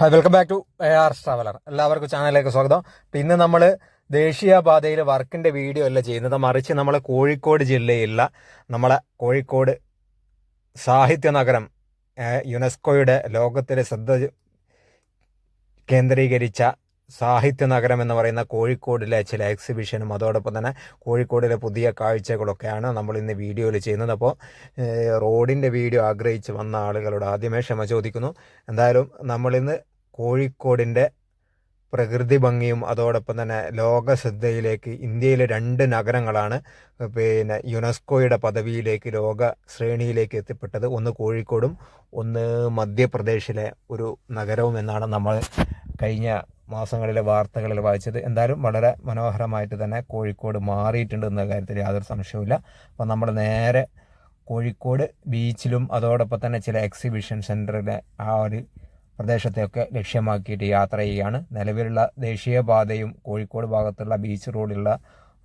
Hi welcome back to A R traveller എല്ലാവർക്കും ചാനലിലേക്ക് സ്വാഗതം. ഇന്ന് നമ്മൾ ദേശീയപാതയിൽ വർക്കിന്റെ വീഡിയോ അല്ല ചെയ്യുന്നത്. മറിച്ച് നമ്മൾ കോഴിക്കോട് ജില്ലയിലുള്ള നമ്മളെ കോഴിക്കോട് സാഹിത്യ നഗരം യുനെസ്കോയുടെ ലോകത്തിലെ ശ്രദ്ധ കേന്ദ്രീകരിച്ച സാഹിത്യ നഗരം എന്ന് പറയുന്ന കോഴിക്കോടിലെ ചില എക്സിബിഷനും അതോടൊപ്പം തന്നെ കോഴിക്കോടിലെ പുതിയ കാഴ്ചകളൊക്കെയാണ് നമ്മൾ ഇന്ന് വീഡിയോയിൽ ചെയ്യുന്നത്. അപ്പോൾ റോഡിന്റെ വീഡിയോ ആഗ്രഹിച്ച് വന്ന ആളുകളോട് ആദ്യമേ ക്ഷമ ചോദിക്കുന്നു. എന്തായാലും നമ്മളിന്ന് കോഴിക്കോടിന്റെ പ്രകൃതി ഭംഗിയും അതോടൊപ്പം തന്നെ ലോക ശ്രദ്ധയിലേക്ക് ഇന്ത്യയിലെ രണ്ട് നഗരങ്ങളാണ് പിന്നെ യുനെസ്കോയുടെ പദവിയിലേക്ക് ലോക ശ്രേണിയിലേക്ക് എത്തിപ്പെട്ടത്. ഒന്ന് കോഴിക്കോടും ഒന്ന് മധ്യപ്രദേശിലെ ഒരു നഗരവും എന്നാണ് നമ്മൾ കഴിഞ്ഞ മാസങ്ങളിലെ വാർത്തകളിൽ വായിച്ചത് എന്തായാലും വളരെ മനോഹരമായിട്ട് തന്നെ കോഴിക്കോട് മാറിയിട്ടുണ്ട് എന്ന കാര്യത്തിൽ യാതൊരു സംശയവുമില്ല. അപ്പം നമ്മൾ നേരെ കോഴിക്കോട് ബീച്ചിലും അതോടൊപ്പം തന്നെ ചില എക്സിബിഷൻ സെന്ററിലെ ആ ഒരു പ്രദേശത്തെയൊക്കെ ലക്ഷ്യമാക്കിയിട്ട് യാത്ര ചെയ്യുകയാണ്. നിലവിലുള്ള ദേശീയപാതയും കോഴിക്കോട് ഭാഗത്തുള്ള ബീച്ച് റോഡുള്ള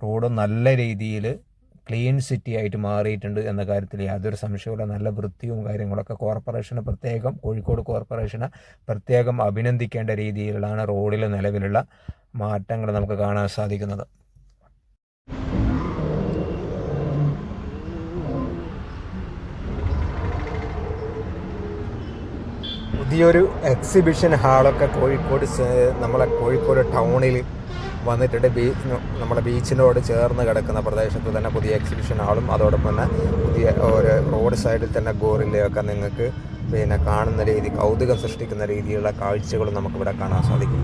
റോഡും നല്ല രീതിയിൽ ക്ലീൻ സിറ്റി ആയിട്ട് മാറിയിട്ടുണ്ട് എന്ന കാര്യത്തിൽ യാതൊരു സംശയവുമില്ല നല്ല വൃത്തിയും കാര്യങ്ങളൊക്കെ കോർപ്പറേഷന് പ്രത്യേകം കോഴിക്കോട് കോർപ്പറേഷന് പ്രത്യേകം അഭിനന്ദിക്കേണ്ട രീതിയിലാണ് റോഡിൽ നിലവിലുള്ള മാറ്റങ്ങൾ നമുക്ക് കാണാൻ സാധിക്കുന്നത്. പുതിയൊരു എക്സിബിഷൻ ഹാളൊക്കെ കോഴിക്കോട് നമ്മളെ കോഴിക്കോട് ടൗണിൽ വന്നിട്ടുണ്ട്. ബീ നമ്മുടെ ബീച്ചിനോട് ചേർന്ന് കിടക്കുന്ന പ്രദേശത്ത് തന്നെ പുതിയ എക്സിബിഷൻ ഹാളും അതോടൊപ്പം തന്നെ പുതിയ ഒരു റോഡ് സൈഡിൽ തന്നെ ഗോറില്ലയൊക്കെ നിങ്ങൾക്ക് പിന്നെ കാണുന്ന രീതി കൗതുകം സൃഷ്ടിക്കുന്ന രീതിയിലുള്ള കാഴ്ചകളും നമുക്കിവിടെ കാണാൻ സാധിക്കും.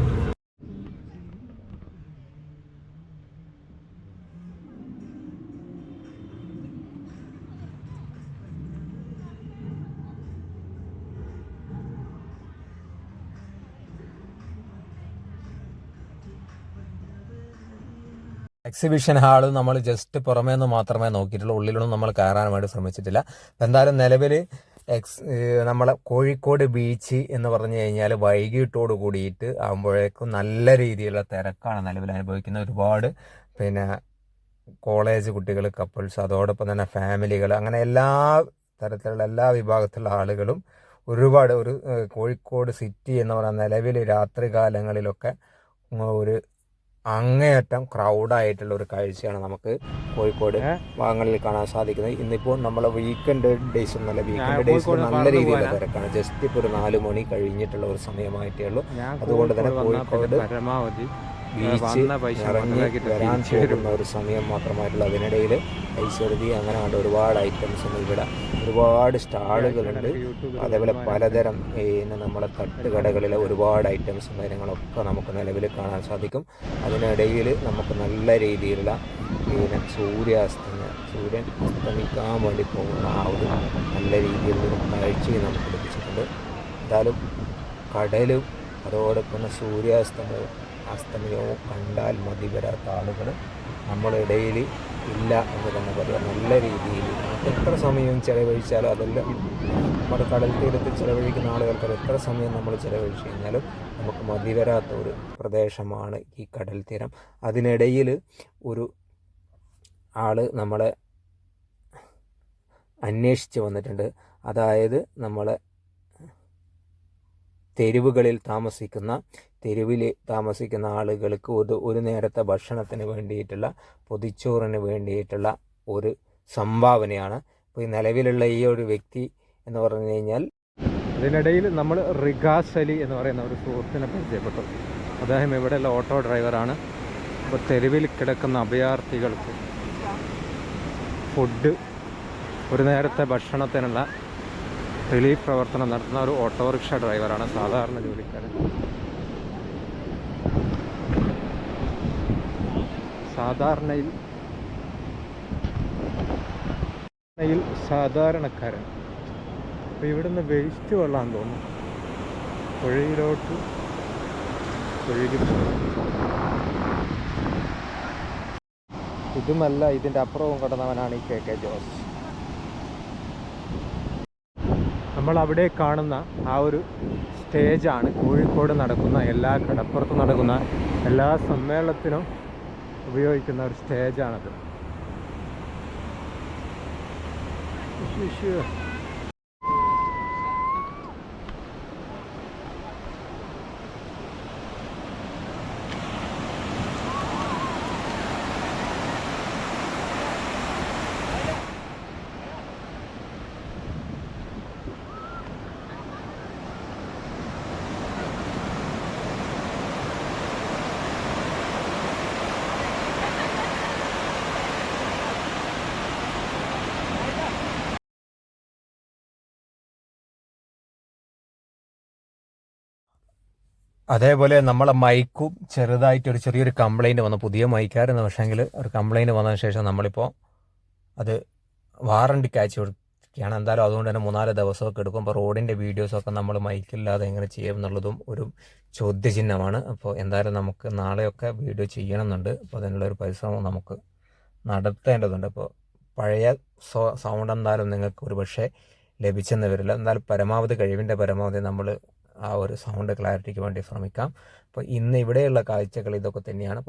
എക്സിബിഷൻ ഹാൾ നമ്മൾ ജസ്റ്റ് പുറമേ നിന്ന് മാത്രമേ നോക്കിയിട്ടുള്ളൂ. ഉള്ളിലൊന്നും നമ്മൾ കയറാൻ വേണ്ടി ശ്രമിച്ചിട്ടില്ല. എന്തായാലും നിലവിൽ എക്സ് നമ്മളെ കോഴിക്കോട് ബീച്ച് എന്ന് പറഞ്ഞു കഴിഞ്ഞാൽ വൈകിട്ടോട് കൂടിയിട്ട് ആകുമ്പോഴേക്കും നല്ല രീതിയിലുള്ള തിരക്കാണ് നിലവിൽ അനുഭവിക്കുന്നത്. ഒരുപാട് പിന്നെ കോളേജ് കുട്ടികൾ കപ്പിൾസ് അതോടൊപ്പം തന്നെ ഫാമിലികൾ അങ്ങനെ എല്ലാ തരത്തിലുള്ള എല്ലാ വിഭാഗത്തിലുള്ള ആളുകളും ഒരുപാട് ഒരു കോഴിക്കോട് സിറ്റി എന്ന് പറയുന്ന നിലവിൽ രാത്രി കാലങ്ങളിലൊക്കെ ഒരു അങ്ങേയറ്റം ക്രൗഡായിട്ടുള്ള ഒരു കാഴ്ചയാണ് നമുക്ക് കോഴിക്കോട് ഭാഗങ്ങളിൽ കാണാൻ സാധിക്കുന്നത്. ഇന്നിപ്പോൾ നമ്മളെ വീക്കെൻഡ് ഡേയ്സ് ഒന്നല്ല വീക്കെൻഡ് ഡേയ്സ് നല്ല രീതിയിലുള്ള തിരക്കാണ്. ജസ്റ്റ് ഇപ്പോൾ ഒരു നാല് മണി കഴിഞ്ഞിട്ടുള്ള ഒരു സമയമായിട്ടേ ഉള്ളൂ. അതുകൊണ്ട് തന്നെ കോഴിക്കോട് പരമാവധി ബീച്ച് ഇറങ്ങി വരാൻ പോകുന്ന ഒരു സമയം മാത്രമായിട്ടുള്ള അതിനിടയിൽ ഐശ്വര്യതി അങ്ങനെ ഉണ്ട്. ഒരുപാട് ഐറ്റംസ് ഇവിടെ ഒരുപാട് സ്റ്റാളുകളുണ്ട്. അതേപോലെ പലതരം ഈ നമ്മളെ തട്ടുകടകളിലെ ഒരുപാട് ഐറ്റംസും കാര്യങ്ങളൊക്കെ നമുക്ക് നിലവിൽ കാണാൻ സാധിക്കും. അതിനിടയിൽ നമുക്ക് നല്ല രീതിയിലുള്ള പിന്നെ സൂര്യാസ്തമ സൂര്യൻ അസ്തമിക്കാൻ വേണ്ടി പോകുന്ന ആ ഒരു നല്ല രീതിയിലുള്ള കാഴ്ചയും നമുക്ക് ലഭിച്ചിട്ടുണ്ട്. എന്തായാലും കടലും അതോടൊപ്പം സൂര്യാസ്തമവും സൂര്യാസ്തമയവും അസ്തമയവും കണ്ടാൽ മതി വരാത്ത ആളുകൾ നമ്മളിടയിൽ ഇല്ല എന്ന് തന്നെ പറയാം. നല്ല രീതിയിൽ. എത്ര സമയം ചിലവഴിച്ചാലും അതെല്ലാം നമ്മുടെ കടൽ തീരത്ത് ചിലവഴിക്കുന്ന ആളുകൾക്ക് എത്ര സമയം നമ്മൾ ചിലവഴിച്ച് കഴിഞ്ഞാലും നമുക്ക് മതി വരാത്ത ഒരു പ്രദേശമാണ് ഈ കടൽ തീരം. അതിനിടയിൽ ഒരു ആൾ നമ്മളെ അന്വേഷിച്ച് വന്നിട്ടുണ്ട്. അതായത് നമ്മളെ തെരുവുകളിൽ താമസിക്കുന്ന തെരുവിൽ താമസിക്കുന്ന ആളുകൾക്ക് ഒരു ഒരു നേരത്തെ ഭക്ഷണത്തിന് വേണ്ടിയിട്ടുള്ള പൊതിച്ചോറിന് വേണ്ടിയിട്ടുള്ള ഒരു സംഭാവനയാണ്. ഇപ്പോൾ ഈ നിലവിലുള്ള ഈ ഒരു വ്യക്തി എന്ന് പറഞ്ഞു കഴിഞ്ഞാൽ അതിനിടയിൽ നമ്മൾ റിഗാസ് അലി എന്ന് പറയുന്ന ഒരു സുഹൃത്തിനെ പരിചയപ്പെട്ടു. അദ്ദേഹം ഇവിടെയുള്ള ഓട്ടോ ഡ്രൈവറാണ്. അപ്പോൾ തെരുവിൽ കിടക്കുന്ന അഭയാർത്ഥികൾക്ക് ഫുഡ് ഒരു നേരത്തെ ഭക്ഷണത്തിനുള്ള റിലീഫ് പ്രവർത്തനം നടത്തുന്ന ഒരു ഓട്ടോറിക്ഷ ഡ്രൈവറാണ് സാധാരണ ജോലിക്കാരൻ. സാധാരണയിൽ യിൽ സാധാരണക്കാരൻ. അപ്പോൾ ഇവിടുന്ന് വേസ്റ്റ് കൊള്ളാൻ തോന്നുന്നു പുഴയിലോട്ട് ഒഴുകി. ഇതുമല്ല ഇതിന്റെ അപ്പുറവും കടന്നവനാണ് ഈ കെ കെ ജോസ്. നമ്മൾ അവിടെ കാണുന്ന ആ ഒരു സ്റ്റേജാണ്. കോഴിക്കോട് നടക്കുന്ന എല്ലാ കടപ്പുറത്ത് നടക്കുന്ന എല്ലാ സമ്മേളനത്തിനും ഉപയോഗിക്കുന്ന ഒരു സ്റ്റേജാണത്. അതേപോലെ നമ്മളെ മൈക്കും ചെറുതായിട്ട് ഒരു ചെറിയൊരു കംപ്ലൈന്റ് വന്നു. പുതിയ മൈക്കായിരുന്നു പക്ഷേങ്കിൽ ഒരു കംപ്ലൈന്റ് വന്നതിന് ശേഷം നമ്മളിപ്പോൾ അത് വാറണ്ടി അയച്ചു കൊടുക്കുകയാണ് എന്തായാലും അതുകൊണ്ട് തന്നെ മൂന്നാൽ ദിവസമൊക്കെ എടുക്കും അപ്പോൾ റോഡിന്റെ വീഡിയോസൊക്കെ നമ്മൾ മൈക്കില്ലാതെ എങ്ങനെ ചെയ്യും എന്നുള്ളതും ഒരു ചോദ്യചിഹ്നമാണ്. അപ്പോൾ എന്തായാലും നമുക്ക് നാളെയൊക്കെ വീഡിയോ ചെയ്യണമെന്നുണ്ട്. അപ്പോൾ അതിനുള്ളൊരു പരിശ്രമം നമുക്ക് നടത്തേണ്ടതുണ്ട്. അപ്പോൾ പഴയ സൗണ്ട് എന്തായാലും നിങ്ങൾക്ക് ഒരു പക്ഷേ ലഭിച്ചെന്ന് വരില്ല. എന്നാൽ പരമാവധി കഴിവിന്റെ പരമാവധി നമ്മൾ ആ ഒരു സൗണ്ട് ക്ലാരിറ്റിക്ക് വേണ്ടി ശ്രമിക്കാം. അപ്പോൾ ഇന്ന് ഇവിടെയുള്ള കാഴ്ചകൾ ഇതൊക്കെ തന്നെയാണ്.